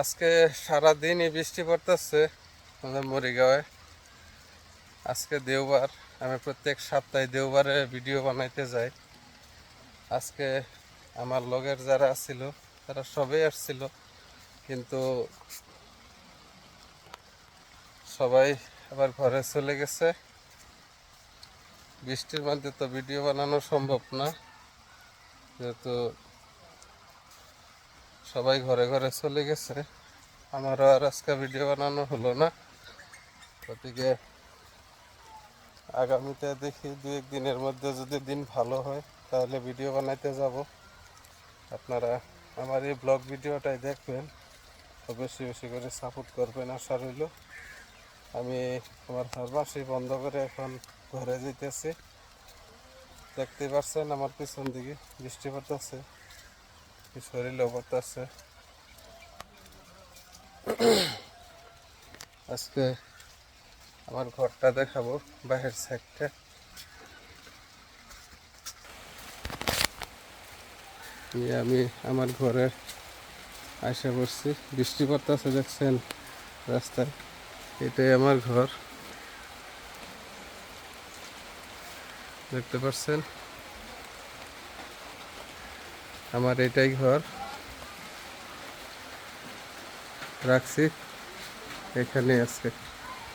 আজকে সারাদিনই বৃষ্টি পড়তেছে, আমাদের মরিগাঁওয়ে। আজকে দেওবার, আমি প্রত্যেক সপ্তাহে দেওবারে ভিডিও বানাইতে যাই। আজকে আমার লগের যারা ছিল, তারা সবাই আসছিল, কিন্তু সবাই আবার ঘরে চলে গেছে। বৃষ্টির মধ্যে তো ভিডিও বানানো সম্ভব না, যেহেতু সবাই ঘরে ঘরে চলে গেছে। আমারও আর আজকে ভিডিও বানানো হলো না। গতিকে আগামীতে দেখি দু এক দিনের মধ্যে যদি দিন ভালো হয়, তাহলে ভিডিও বানাইতে যাব। আপনারা আমার এই ব্লগ ভিডিওটাই দেখবেন। বেশি বেশি করে সাপোর্ট করবেন আশা রইল। আমি আমার ফার্মাসি বন্ধ করে এখন ঘরে যেতেছি দেখতে পাচ্ছেন আমার পিছন দিকে বৃষ্টি পড়তেছে। আজকে আমার ঘরটা দেখাবো বাহির সাইডটা। আমি আমার ঘরে আসা পড়ছি বৃষ্টি পড়তেছে, দেখছেন রাস্তায়। এটাই আমার ঘর। দেখতে পাচ্ছেন? আমার এটাই ঘর। রাখছি। এখানে আছে।